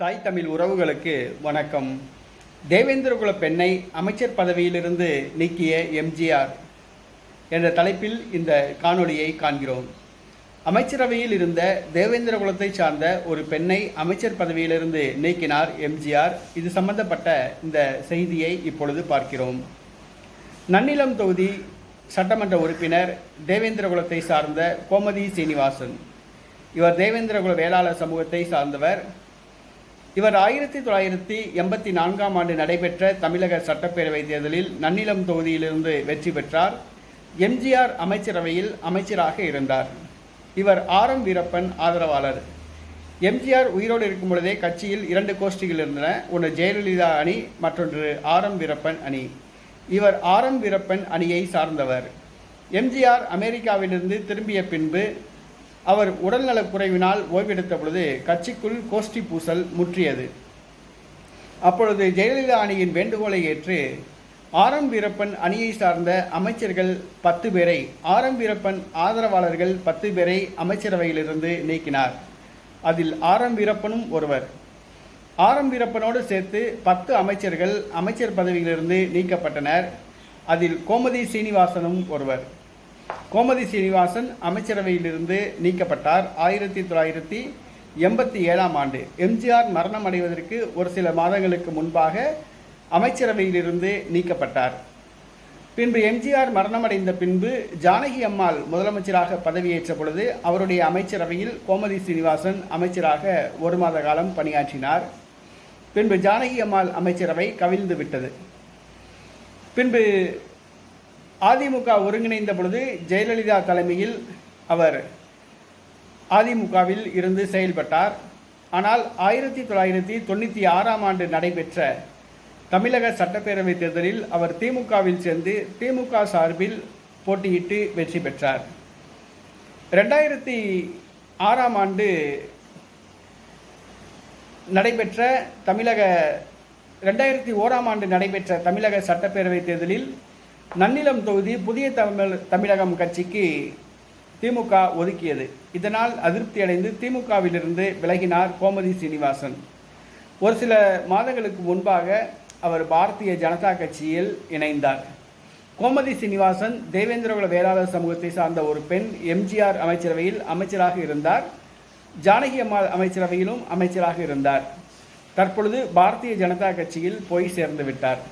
தாய் தமிழ் உறவுகளுக்கு வணக்கம். தேவேந்திரகுல பெண்ணை அமைச்சர் பதவியிலிருந்து நீக்கிய எம்ஜிஆர் என்ற தலைப்பில் இந்த காணொளியை காண்கிறோம். அமைச்சரவையில் இருந்த தேவேந்திரகுலத்தை சார்ந்த ஒரு பெண்ணை அமைச்சர் பதவியிலிருந்து நீக்கினார் எம்ஜிஆர். இது சம்பந்தப்பட்ட இந்த செய்தியை இப்பொழுது பார்க்கிறோம். நன்னிலம் தொகுதி சட்டமன்ற உறுப்பினர் தேவேந்திரகுலத்தை சார்ந்த கோமதி சீனிவாசன். இவர் தேவேந்திரகுல வேளாளர் சமூகத்தை சார்ந்தவர். இவர் ஆயிரத்தி தொள்ளாயிரத்தி எண்பத்தி நான்காம் ஆண்டு நடைபெற்ற தமிழக சட்டப்பேரவை தேர்தலில் நன்னிலம் தொகுதியிலிருந்து வெற்றி பெற்றார். எம்ஜிஆர் அமைச்சரவையில் அமைச்சராக இருந்தார். இவர் ஆர் எம் வீரப்பன் ஆதரவாளர். எம்ஜிஆர் உயிரோடு இருக்கும் பொழுதே கட்சியில் இரண்டு கோஷ்டிகள் இருந்தன. ஒன்று ஜெயலலிதா அணி மற்றொன்று ஆர் எம் வீரப்பன் அணி. இவர் ஆர் எம் வீரப்பன் அணியை சார்ந்தவர். எம்ஜிஆர் அமெரிக்காவிலிருந்து திரும்பிய பின்பு அவர் உடல்நலக் குறைவினால் ஓய்வெடுத்த பொழுது கட்சிக்குள் கோஷ்டி பூசல் முற்றியது. அப்பொழுது ஜெயலலிதா அணியின் வேண்டுகோளை ஏற்று ஆர் எம் வீரப்பன் அணியை சார்ந்த அமைச்சர்கள் பத்து பேரை ஆர் எம் வீரப்பன் ஆதரவாளர்கள் பத்து பேரை அமைச்சரவையிலிருந்து நீக்கினார். அதில் ஆர் எம் வீரப்பனும் ஒருவர். ஆர் எம் வீரப்பனோடு சேர்த்து பத்து அமைச்சர்கள் அமைச்சர் பதவியிலிருந்து நீக்கப்பட்டனர். அதில் கோமதி சீனிவாசனும் ஒருவர். கோமதி சீனிவாசன் அமைச்சரவையிலிருந்து நீக்கப்பட்டார். ஆயிரத்தி தொள்ளாயிரத்தி எண்பத்தி ஏழாம் ஆண்டு. எம்ஜிஆர் மரணம் அடைவதற்கு ஒரு சில மாதங்களுக்கு முன்பாக அமைச்சரவையிலிருந்து நீக்கப்பட்டார். பின்பு எம்ஜிஆர் மரணமடைந்த பின்பு ஜானகி அம்மாள் முதலமைச்சராக பதவியேற்ற பொழுது அவருடைய அமைச்சரவையில் கோமதி சீனிவாசன் அமைச்சராக ஒரு மாத காலம் பணியாற்றினார். பின்பு ஜானகி அம்மாள் அமைச்சரவை கவிழ்ந்து விட்டது. பின்பு அதிமுக ஒருங்கிணைந்த பொழுது ஜெயலலிதா தலைமையில் அவர் அதிமுகவில் இருந்து செயல்பட்டார். ஆனால் ஆயிரத்தி தொள்ளாயிரத்தி தொண்ணூற்றி ஆறாம் ஆண்டு நடைபெற்ற தமிழக சட்டப்பேரவை தேர்தலில் அவர் திமுகவில் சேர்ந்து திமுக சார்பில் போட்டியிட்டு வெற்றி பெற்றார். ரெண்டாயிரத்தி ஆறாம் ஆண்டு நடைபெற்ற தமிழக ரெண்டாயிரத்தி ஓராம் ஆண்டு நடைபெற்ற தமிழக சட்டப்பேரவை தேர்தலில் நன்னிலம் தொகுதி புதிய தமிழ் தமிழகம் கட்சிக்கு திமுக ஒதுக்கியது. இதனால் அதிருப்தி அடைந்து திமுகவிலிருந்து விலகினார் கோமதி சீனிவாசன். ஒரு சில மாதங்களுக்கு முன்பாக அவர் பாரதிய ஜனதா கட்சியில் இணைந்தார். கோமதி சீனிவாசன் தேவேந்திரகுல வேளாளர் சமூகத்தை சார்ந்த ஒரு பெண் எம்ஜிஆர் அமைச்சரவையில் அமைச்சராக இருந்தார். ஜானகி அம்மாள் அமைச்சரவையிலும் அமைச்சராக இருந்தார். தற்பொழுது பாரதிய ஜனதா கட்சியில் போய் சேர்ந்து விட்டார்.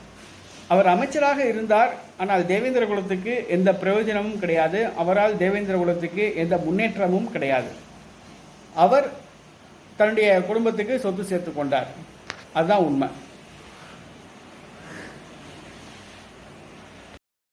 அவர் அமைச்சராக இருந்தார் ஆனால் தேவேந்திர குலத்துக்கு எந்த பிரயோஜனமும் கிடையாது. அவரால் தேவேந்திர குலத்துக்கு எந்த முன்னேற்றமும் கிடையாது. அவர் தன்னுடைய குடும்பத்துக்கு சொத்து சேர்த்து கொண்டார். அதுதான் உண்மை.